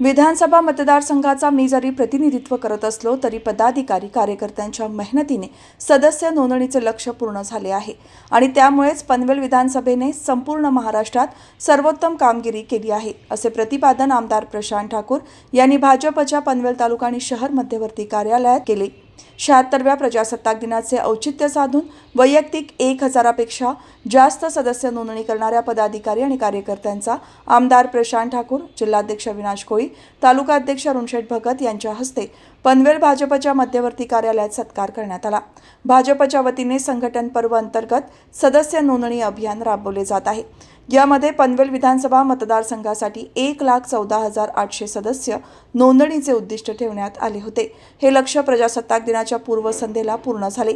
विधानसभा मतदारसंघाचा मी जरी प्रतिनिधित्व करत असलो तरी पदाधिकारी कार्यकर्त्यांच्या मेहनतीने सदस्य नोंदणीचे लक्ष पूर्ण झाले आहे. आणि त्यामुळेच पनवेल विधानसभेने संपूर्ण महाराष्ट्रात सर्वोत्तम कामगिरी केली आहे असे प्रतिपादन आमदार प्रशांत ठाकूर यांनी भाजपच्या पनवेल तालुका आणि शहर मध्यवर्ती कार्यालयात केले. शहात्तरव्या प्रजासत्ताक दिनाचे औचित्य साधून वैयक्तिक एक हजारापेक्षा जास्त सदस्य नोंदणी करणाऱ्या पदाधिकारी आणि कार्यकर्त्यांचा आमदार प्रशांत ठाकूर जिल्हाध्यक्ष अविनाश कोळी तालुका अध्यक्ष अरुणशेठ भगत यांच्या हस्ते पनवेल भाजपच्या मध्यवर्ती कार्यालयात सत्कार करण्यात आला. भाजपच्या वतीने संघटन पर्व अंतर्गत सदस्य नोंदणी अभियान राबवले जात आहे. यामध्ये पनवेल विधानसभा मतदारसंघासाठी एक लाख चौदा हजार आठशे सदस्य नोंदणीचे उद्दिष्ट ठेवण्यात आले होते. हे लक्ष प्रजासत्ताक दिनाच्या पूर्वसंध्येला पूर्ण झाले.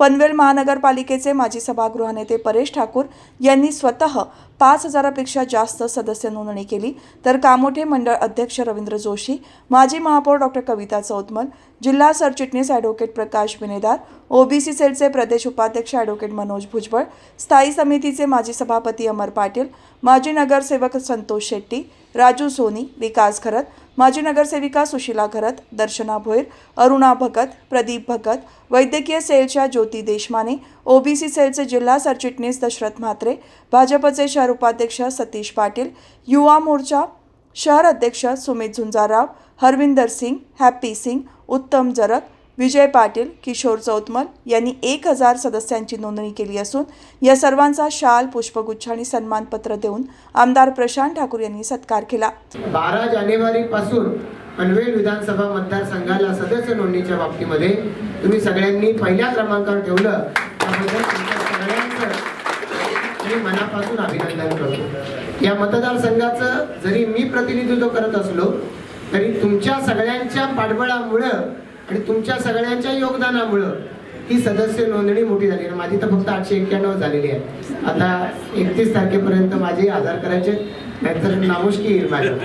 पनवेल महानगरपालिकेचे माजी सभागृह नेते परेश ठाकूर यांनी स्वतः पाच हजारापेक्षा जास्त सदस्य नोंदणी केली. तर कामोठे मंडळ अध्यक्ष रवींद्र जोशी माजी महापौर डॉक्टर कविता चौतमल जिल्हा सरचिटणीस ॲडव्होकेट प्रकाश विनेदार ओबीसी सेलचे प्रदेश उपाध्यक्ष ॲडव्होकेट मनोज भुजबळ स्थायी समितीचे माजी सभापती अमर पाटील माजी नगरसेवक संतोष शेट्टी राजू सोनी विकास खरत माजी नगरसेविका सुशिला घरत दर्शना भोईर अरुणा भगत प्रदीप भगत वैद्यकीय सेलच्या ज्योती देशमाने ओबीसी सेलचे जिल्हा सरचिटणीस दशरथ म्हात्रे भाजपचे शहर उपाध्यक्ष सतीश पाटील युवा मोर्चा शहर अध्यक्ष सुमित झुंजारराव हरविंदर सिंग हॅप्पी सिंग उत्तम जरक विजय पाटील किशोर चौतमल यांनी एक हजार सदस्यांची नोंदणी केली असून या सर्वांचा शाल पुष्पगुच्छ आणि सन्मानपत्र देऊन आमदार प्रशांत ठाकूर यांनी सत्कार केला. बारा जानेवारी पासून पनवेल विधानसभा मतदारसंघाला सदस्य नोंदणीच्या बाबतीमध्ये तुम्ही सगळ्यांनी पहिल्या क्रमांकावर ठेवलं त्याबद्दल सगळ्यांचं मी मनापासून अभिनंदन करतो. या मतदारसंघाचं जरी मी प्रतिनिधित्व करत असलो तरी तुमच्या सगळ्यांच्या पाठबळामुळं आणि तुमच्या सगळ्यांच्या योगदानामुळं ही सदस्य नोंदणी मोठी झाली. आणि माझी तर फक्त आठशे एक्क्याण्णव झालेली आहे. आता एकतीस तारखेपर्यंत माझे आधार करायचे नाहीतर नामुष्की येईल माझं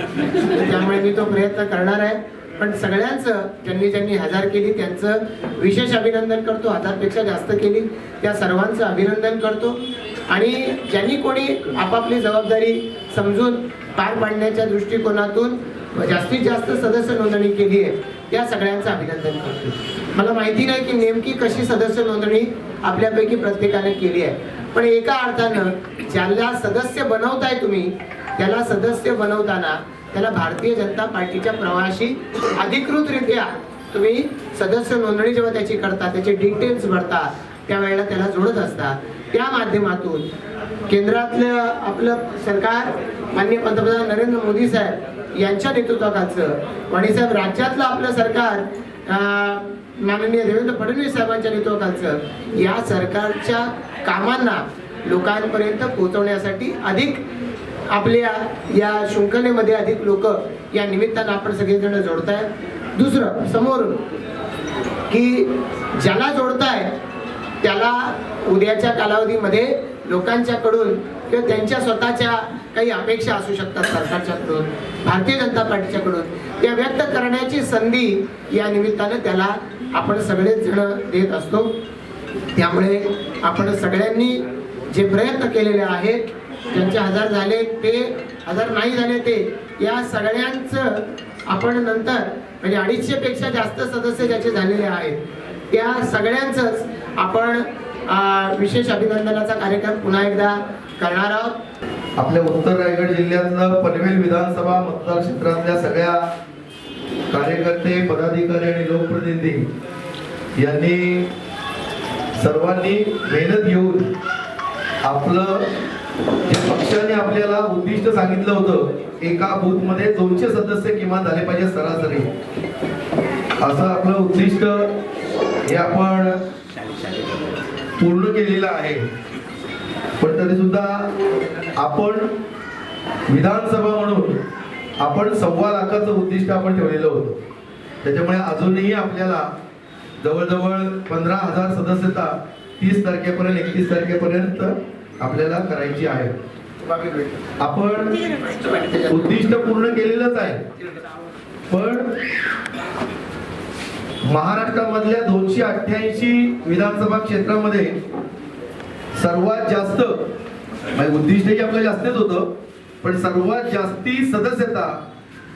त्यामुळे मी तो प्रयत्न करणार आहे. पण सगळ्यांचं ज्यांनी ज्यांनी हजार केली त्यांचं विशेष अभिनंदन करतो. हजारपेक्षा जास्त केली. त्या सर्वांचं अभिनंदन करतो. आणि ज्यांनी कोणी आपापली जबाबदारी समजून पार पाडण्याच्या दृष्टिकोनातून जास्तीत जास्त सदस्य नोंदणी केली आहे त्या सगळ्यांचं अभिनंदन करतो. मला माहिती नाही की नेमकी कशी सदस्य नोंदणी आपल्यापैकी प्रत्येकाने केली आहे. पण एका अर्थानं ज्याला सदस्य बनवताय तुम्ही त्याला सदस्य बनवताना त्याला भारतीय जनता पार्टीच्या प्रवाशी अधिकृतरित्या तुम्ही सदस्य नोंदणी जेव्हा त्याची करता त्याचे डिटेल्स भरता त्यावेळेला त्याला जोडत असता. त्या माध्यमातून केंद्रातलं आपलं सरकार माननीय पंतप्रधान नरेंद्र मोदी साहेब यांच्या नेतृत्वाखालचं. आणि साहेब राज्यातलं आपलं सरकार माननीय देवेंद्र फडणवीस साहेबांच्या नेतृत्वाखालचं. या सरकारच्या कामांना लोकांपर्यंत पोहोचवण्यासाठी अधिक आपल्या या शृंखलेमध्ये अधिक लोक या निमित्तानं आपण सगळेजण जोडताय दुसरं समोरून की ज्याला जोडताय त्याला उद्याच्या कालावधीमध्ये लोकांच्याकडून किंवा त्यांच्या स्वतःच्या काही अपेक्षा असू शकतात सरकारच्याकडून भारतीय जनता पार्टीच्याकडून त्या व्यक्त करण्याची संधी या निमित्तानं त्याला आपण सगळेच जण देत असतो. त्यामुळे आपण सगळ्यांनी जे प्रयत्न केलेले आहेत त्यांचे हजार झाले ते हजार नाही झाले ते या सगळ्यांचं आपण नंतर म्हणजे अडीचशे पेक्षा जास्त सदस्य ज्याचे झालेले आहेत त्या सगळ्यांचंच आपण विशेष अभिनंदनाचा कार्यक्रम पुन्हा एकदा करणार आहोत. आपल्या उत्तर रायगड जिल्ह्यातलं पनवेल विधानसभा मतदार क्षेत्रातल्या सगळ्या कार्यकर्ते पदाधिकारी आणि लोकप्रतिनिधी यांनी सर्वांनी मेहनत घेऊन आपलं जे पक्षाने आपल्याला उद्दिष्ट सांगितलं होतं एका बूथमध्ये दोनशे सदस्य किमान झाले पाहिजे सरासरी. असं आपलं उद्दिष्ट हे आपण पूर्ण केलेलं आहे. पण तरी सुद्धा आपण विधानसभा म्हणून आपण सव्वा लाखाचं उद्दिष्ट आपण ठेवलेलं होतं. त्याच्यामुळे अजूनही आपल्याला जवळजवळ पंधरा हजार सदस्यता तीस तारखेपर्यंत एकतीस तारखेपर्यंत आपल्याला करायची आहे. आपण उद्दिष्ट पूर्ण केलेलंच आहे. पण महाराष्ट्रामधल्या दोनशे अठ्ठ्याऐंशी विधानसभा क्षेत्रामध्ये सर्वात जास्त म्हणजे उद्दिष्टही आपलं जास्तच होतं पण सर्वात जास्ती सदस्यता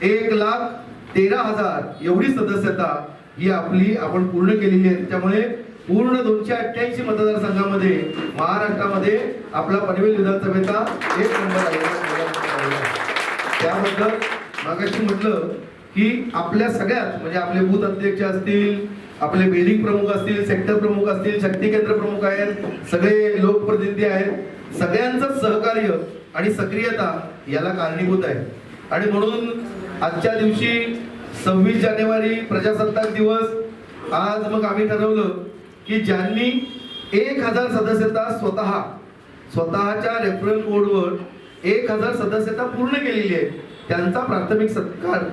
एक लाख तेरा हजार एवढी सदस्यता ही आपली आपण पूर्ण केलेली आहे त्याच्यामुळे पूर्ण दोनशे अठ्ठ्याऐंशी मतदारसंघामध्ये महाराष्ट्रामध्ये आपला पनवेल विधानसभेचा एक नंबर आहे. त्याबद्दल मागाशी म्हटलं की आपल्या सगळ्यात म्हणजे आपले बूथ अध्यक्ष असतील आपले बिल्डिंग प्रमुख असतील सेक्टर प्रमुख असतील शक्ती केंद्र प्रमुख आहेत सगळे लोकप्रतिनिधी आहेत. सगळ्यांचं सहकार्य आणि सक्रियता याला कारणीभूत आहे. आणि म्हणून आजच्या दिवशी सव्वीस जानेवारी प्रजासत्ताक दिवस आज मग आम्ही ठरवलं की ज्यांनी एक हजार सदस्यता स्वतः स्वतःच्या रेफरल कोडवर एक हजार सदस्यता पूर्ण केलेली आहे त्यांचा प्राथमिक सत्कार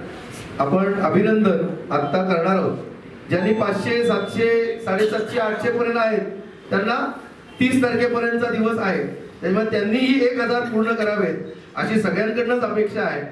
आपण अभिनंदन आत्ता करणार आहोत. ज्यांनी पाचशे सातशे साडेसातशे आठशे पर्यंत आहेत त्यांना तीस तारखेपर्यंतचा दिवस आहे. त्यामुळे त्यांनीही एक हजार पूर्ण करावेत अशी सगळ्यांकडनंच अपेक्षा आहे.